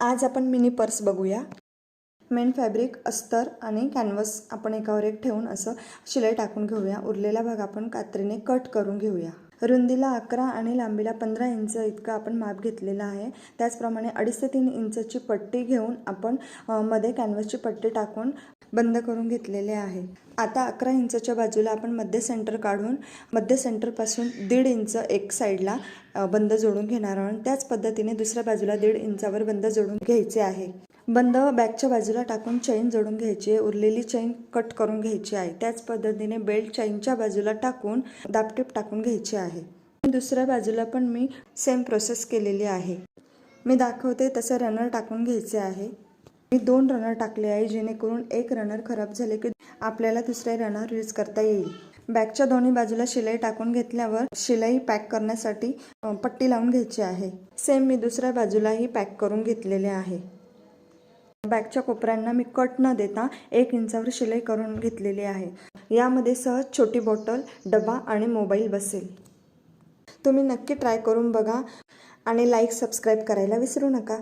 आज आपण mini purse बघूया. मेन फॅब्रिक अस्तर आणि कॅनव्हस आपण एकावर एक ठेवून असं शिलाई टाकून घेऊया. उरलेला भाग आपण कात्रीने कट करून घेऊया. रुंदीला अकरा आणि लांबीला पंधरा इंच इतकं आपण माप घेतलेलं आहे. त्याचप्रमाणे अडीच ते तीन इंचची पट्टी घेऊन आपण मध्ये कॅनव्हसची पट्टी टाकून बंद करून घेतलेले आहे. आता अकरा इंचच्या बाजूला आपण मध्य सेंटर काढून मध्य सेंटरपासून दीड इंच एक साईडला बंद जोडून घेणार आहोत. त्याच पद्धतीने दुसऱ्या बाजूला दीड इंचावर बंद जोडून घ्यायचे आहे. बंद बॅगच्या बाजूला टाकून चैन जोडून घ्यायची आहे. उरलेली चैन कट करून घ्यायची आहे. त्याच पद्धतीने बेल्ट चैनच्या बाजूला टाकून दापटीप टाकून घ्यायची आहे. दुसऱ्या बाजूला पण मी सेम प्रोसेस केलेली आहे. मी दाखवते तसं रनर टाकून घ्यायचे आहे. मी दोन रनर टाकले आहे जेणेकरून एक रनर खराब झाले की आपल्याला दुसरे रनर यूज करता येईल. बॅगच्या दोन्ही बाजूला शिलाई टाकून घेतल्यावर शिलाई पॅक करण्यासाठी पट्टी लावून घ्यायची आहे. सेम मी दुसऱ्या बाजूलाही पॅक करून घेतलेले आहे. बॅगच्या कोपऱ्यांना मी कट न देता एक इंचावर शिलाई करून घेतलेली आहे. यामध्ये सहज छोटी बॉटल डबा आणि मोबाईल बसेल. तुम्ही नक्की ट्राय करून बघा आणि लाईक सबस्क्राईब करायला विसरू नका.